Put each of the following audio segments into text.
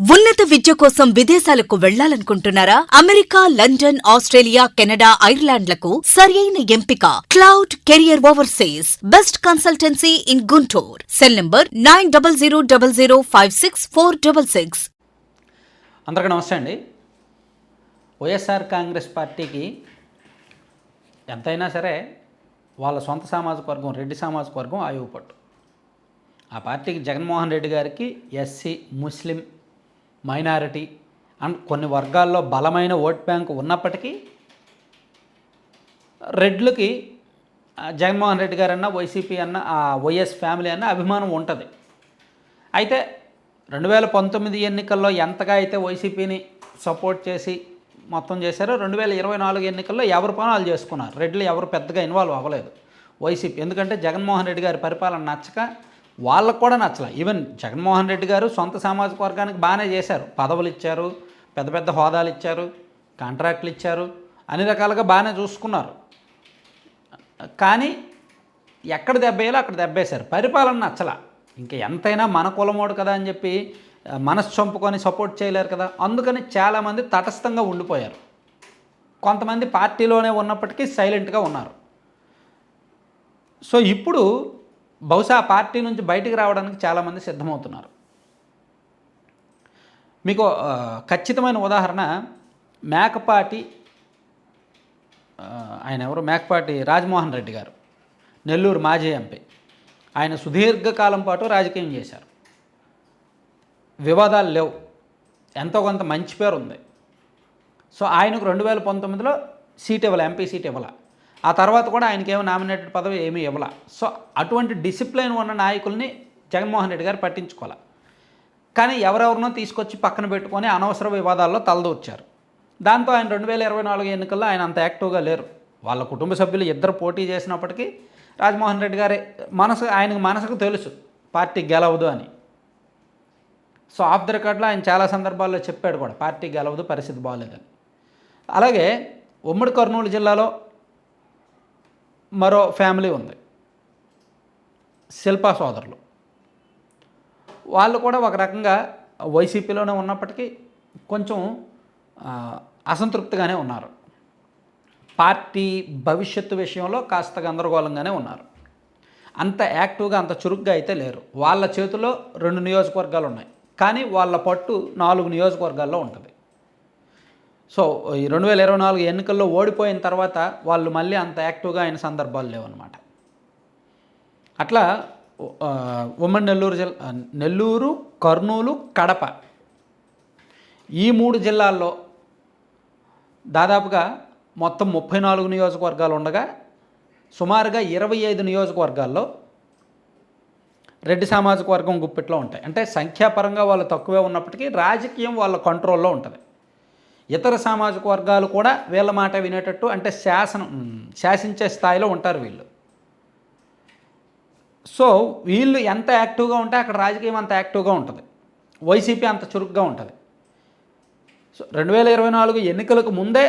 ఉన్నత విద్య కోసం విదేశాలకు వెళ్ళాలనుకుంటున్నారా? అమెరికా లండన్ ఆస్ట్రేలియా కెనడా ఐర్లాండ్లకు సరియైన ఎంపిక. Cloud career overseas. Best consultancy in Guntur. Cell number nine double zero double zero five six four double six. అందరికీ నమస్తే అండి. వైఎస్ఆర్ కాంగ్రెస్ పార్టీకి ఎంతైనా సరే వాళ్ళ సొంత సామాజిక వర్గం రెడ్డి సామాజిక వర్గం ఆయువు పట్టు. ఆ పార్టీకి జగన్మోహన్ రెడ్డి గారికి ఎస్సీ ముస్లిం మైనారిటీ అండ్ కొన్ని వర్గాల్లో బలమైన ఓట్ బ్యాంక్ ఉన్నప్పటికీ రెడ్లకి జగన్మోహన్ రెడ్డి గారన్నా వైసీపీ అన్న వైఎస్ ఫ్యామిలీ అన్న అభిమానం ఉంటుంది. అయితే రెండు వేల పంతొమ్మిది ఎన్నికల్లో ఎంతగా అయితే వైసీపీని సపోర్ట్ చేసి మొత్తం చేశారో రెండు వేల ఇరవై నాలుగు ఎన్నికల్లో ఎవరు పనాలు చేసుకున్నారు? రెడ్లు ఎవరు పెద్దగా ఇన్వాల్వ్ అవ్వలేదు. వైసీపీ ఎందుకంటే జగన్మోహన్ రెడ్డి గారి పరిపాలన నచ్చక వాళ్ళకు కూడా నచ్చలే. ఈవెన్ జగన్మోహన్ రెడ్డి గారు సొంత సామాజిక వర్గానికి బాగానే చేశారు. పదవులు ఇచ్చారు పెద్ద పెద్ద హోదాలు ఇచ్చారు కాంట్రాక్ట్లు ఇచ్చారు అన్ని రకాలుగా బాగానే చూసుకున్నారు. కానీ ఎక్కడ దెబ్బేయాలో అక్కడ దెబ్బేశారు. పరిపాలన నచ్చల. ఇంకా ఎంతైనా మన కులమోడు కదా అని చెప్పి మనసు చంపుకొని సపోర్ట్ చేయలేరు కదా. అందుకని చాలామంది తటస్థంగా ఉండిపోయారు. కొంతమంది పార్టీలోనే ఉన్నప్పటికీ సైలెంట్గా ఉన్నారు. సో ఇప్పుడు బహుశా ఆ పార్టీ నుంచి బయటికి రావడానికి చాలామంది సిద్ధమవుతున్నారు. మీకు ఖచ్చితమైన ఉదాహరణ మేకపాటి ఆయన ఎవరు? మేకపాటి రాజమోహన్ రెడ్డి గారు. నెల్లూరు మాజీ ఎంపీ. ఆయన సుదీర్ఘకాలం పాటు రాజకీయం చేశారు. వివాదాలు లేవు. ఎంతో కొంత మంచి పేరు ఉంది సో ఆయనకు రెండు వేల పంతొమ్మిదిలో సీట్ ఇవ్వాలి ఎంపీ సీట్ ఇవ్వాలి. ఆ తర్వాత కూడా ఆయనకేమో నామినేటెడ్ పదవి ఏమీ ఇవ్వాల. సో అటువంటి డిసిప్లిన్ ఉన్న నాయకుల్ని జగన్మోహన్ రెడ్డి గారు పట్టించుకోవాలి. కానీ ఎవరెవరినో తీసుకొచ్చి పక్కన పెట్టుకొని అనవసర వివాదాల్లో తలదూర్చారు. దాంతో ఆయన రెండు వేల ఇరవై నాలుగు ఎన్నికల్లో ఆయన అంత యాక్టివ్గా లేరు. వాళ్ళ కుటుంబ సభ్యులు ఇద్దరు పోటీ చేసినప్పటికీ రాజమోహన్ రెడ్డి గారి మనసు ఆయనకు మనసుకు తెలుసు పార్టీ గెలవదు అని. సో ఆఫ్ ద రికార్డ్లో ఆయన చాలా సందర్భాల్లో చెప్పాడు కూడా పార్టీ గెలవదు పరిస్థితి బాగోలేదని. అలాగే ఉమ్మడి కర్నూలు జిల్లాలో మరో ఫ్యామిలీ ఉంది. శిల్పా సోదరులు. వాళ్ళు కూడా ఒక రకంగా వైసీపీలోనే ఉన్నప్పటికీ కొంచెం అసంతృప్తిగానే ఉన్నారు. పార్టీ భవిష్యత్తు విషయంలో కాస్త గందరగోళంగానే ఉన్నారు. అంత యాక్టివ్గా అంత చురుగ్గా అయితే లేరు. వాళ్ళ చేతిలో రెండు నియోజకవర్గాలు ఉన్నాయి కానీ వాళ్ళ పట్టు నాలుగు నియోజకవర్గాల్లో ఉంటుంది. సో ఈ రెండు వేల ఇరవై నాలుగు ఎన్నికల్లో ఓడిపోయిన తర్వాత వాళ్ళు మళ్ళీ అంత యాక్టివ్గా అయిన సందర్భాలు లేవన్నమాట. అట్లా ఉమ్మడి నెల్లూరు జిల్లా నెల్లూరు కర్నూలు కడప ఈ మూడు జిల్లాల్లో దాదాపుగా మొత్తం ముప్పై నాలుగు నియోజకవర్గాలు ఉండగా సుమారుగా ఇరవై ఐదు నియోజకవర్గాల్లో రెడ్డి సామాజిక వర్గం గుప్పిట్లో ఉంటాయి. అంటే సంఖ్యాపరంగా వాళ్ళు తక్కువే ఉన్నప్పటికీ రాజకీయం వాళ్ళ కంట్రోల్లో ఉంటుంది. ఇతర సామాజిక వర్గాలు కూడా వీళ్ళ మాట వినేటట్టు అంటే శాసనం శాసించే స్థాయిలో ఉంటారు వీళ్ళు. సో వీళ్ళు ఎంత యాక్టివ్గా ఉంటే అక్కడ రాజకీయం అంత యాక్టివ్గా ఉంటుంది. వైసీపీ అంత చురుగ్గా ఉంటుంది. సో రెండు వేల ఇరవై నాలుగు ఎన్నికలకు ముందే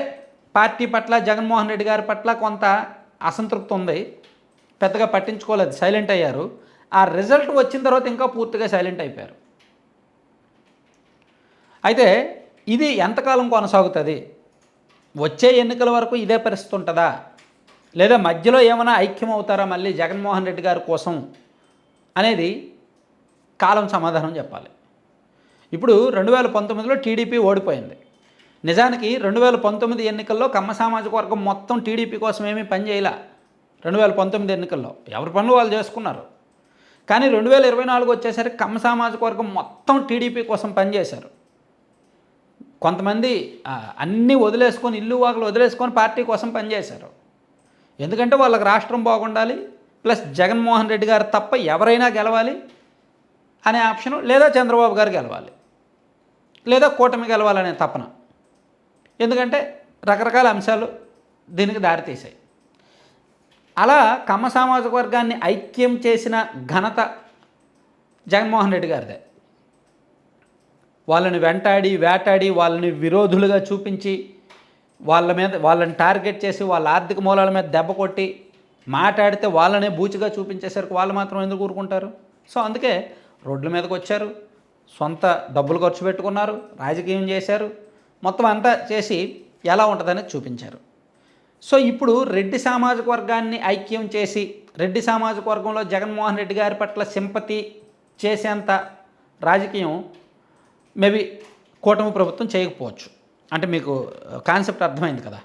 పార్టీ పట్ల జగన్మోహన్ రెడ్డి గారి పట్ల కొంత అసంతృప్తి ఉంది. పెద్దగా పట్టించుకోలేదు సైలెంట్ అయ్యారు. ఆ రిజల్ట్ వచ్చిన తర్వాత ఇంకా పూర్తిగా సైలెంట్ అయిపోయారు. అయితే ఇది ఎంతకాలం కొనసాగుతుంది? వచ్చే ఎన్నికల వరకు ఇదే పరిస్థితి ఉంటుందా? లేదా మధ్యలో ఏమైనా ఐక్యం అవుతారా మళ్ళీ జగన్మోహన్ రెడ్డి గారి కోసం అనేది కాలం సమాధానం చెప్పాలి. ఇప్పుడు రెండు వేల పంతొమ్మిదిలో టీడీపీ ఓడిపోయింది. నిజానికి రెండు వేల పంతొమ్మిది ఎన్నికల్లో కమ్మ సామాజిక వర్గం మొత్తం టీడీపీ కోసం ఏమీ పనిచేయలే రెండు వేల పంతొమ్మిది ఎన్నికల్లో ఎవరి పనులు వాళ్ళు చేసుకున్నారు. కానీ రెండు వేల ఇరవై నాలుగు వచ్చేసరికి కమ్మ సామాజిక వర్గం మొత్తం టీడీపీ కోసం పనిచేశారు కొంతమంది అన్నీ వదిలేసుకొని ఇల్లు వాకులు వదిలేసుకొని పార్టీ కోసం పనిచేశారు. ఎందుకంటే వాళ్ళకి రాష్ట్రం బాగుండాలి ప్లస్ జగన్మోహన్ రెడ్డి గారు తప్ప ఎవరైనా గెలవాలి అనే ఆప్షను లేదా చంద్రబాబు గారు గెలవాలి లేదా కూటమి గెలవాలనే తపన. ఎందుకంటే రకరకాల అంశాలు దీనికి దారితీశాయి. అలా కమ్మ సామాజిక వర్గాన్ని ఐక్యం చేసిన ఘనత జగన్మోహన్ రెడ్డి గారిదే. వాళ్ళని వెంటాడి వేటాడి వాళ్ళని విరోధులుగా చూపించి వాళ్ళ మీద వాళ్ళని టార్గెట్ చేసి వాళ్ళ ఆర్థిక మూలాల మీద దెబ్బ కొట్టి మాట్లాడితే వాళ్ళనే బూచిగా చూపించేసరికి వాళ్ళు మాత్రం ఎందుకు ఊరుకుంటారు? సో అందుకే రోడ్ల మీదకి వచ్చారు. సొంత డబ్బులు ఖర్చు పెట్టుకున్నారు. రాజకీయం చేశారు. మొత్తం అంతా చేసి ఎలా ఉంటుందని చూపించారు. సో ఇప్పుడు రెడ్డి సామాజిక వర్గాన్ని ఐక్యం చేసి రెడ్డి సామాజిక వర్గంలో జగన్మోహన్ రెడ్డి గారి పట్ల సింపతి చేసేంత రాజకీయం మేబీ కూటమి ప్రభుత్వం చేయకపోవచ్చు. అంటే మీకు కాన్సెప్ట్ అర్థమైంది కదా.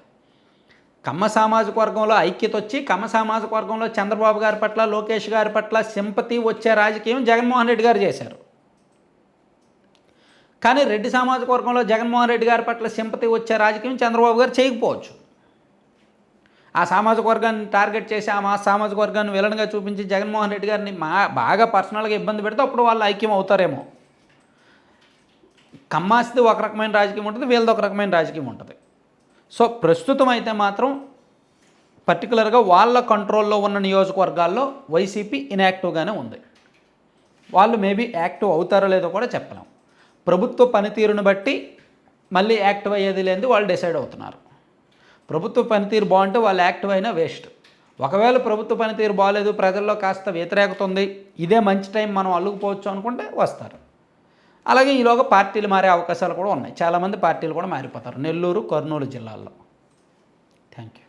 కమ్మ సామాజిక వర్గంలో ఐక్యత వచ్చి కమ్మ సామాజిక వర్గంలో చంద్రబాబు గారి పట్ల లోకేష్ గారి పట్ల సింపతి వచ్చే రాజకీయం జగన్మోహన్ రెడ్డి గారు చేశారు. కానీ రెడ్డి సామాజిక వర్గంలో జగన్మోహన్ రెడ్డి గారి పట్ల సింపతి వచ్చే రాజకీయం చంద్రబాబు గారు చేయకపోవచ్చు. ఆ సామాజిక వర్గాన్ని టార్గెట్ చేసి ఆ మా సామాజిక వర్గాన్ని విలన్గా చూపించి జగన్మోహన్ రెడ్డి గారిని మా బాగా పర్సనల్గా ఇబ్బంది పెడితే అప్పుడు వాళ్ళు ఐక్యం అవుతారేమో. కమ్మాసిది ఒక రకమైన రాజకీయం ఉంటుంది వీళ్ళది ఒక రకమైన రాజకీయం ఉంటుంది. సో ప్రస్తుతం అయితే మాత్రం పర్టికులర్గా వాళ్ళ కంట్రోల్లో ఉన్న నియోజకవర్గాల్లో వైసీపీ ఇన్యాక్టివ్గానే ఉంది. వాళ్ళు మేబీ యాక్టివ్ అవుతారో లేదో కూడా చెప్పలేం. ప్రభుత్వ పనితీరును బట్టి మళ్ళీ యాక్టివ్ అయ్యేది లేని వాళ్ళు డిసైడ్ అవుతున్నారు. ప్రభుత్వ పనితీరు బాగుంటే వాళ్ళు యాక్టివ్ అయినా వేస్ట్. ఒకవేళ ప్రభుత్వ పనితీరు బాగాలేదు ప్రజల్లో కాస్త వ్యతిరేకత ఉంది ఇదే మంచి టైం మనం అల్లుకుపోవచ్చు అనుకుంటే వస్తారు. అలాగే ఈలోగా పార్టీలు మారే అవకాశాలు కూడా ఉన్నాయి. చాలామంది పార్టీలు కూడా మారిపోతారు. నెల్లూరు కర్నూలు జిల్లాల్లో. Thank you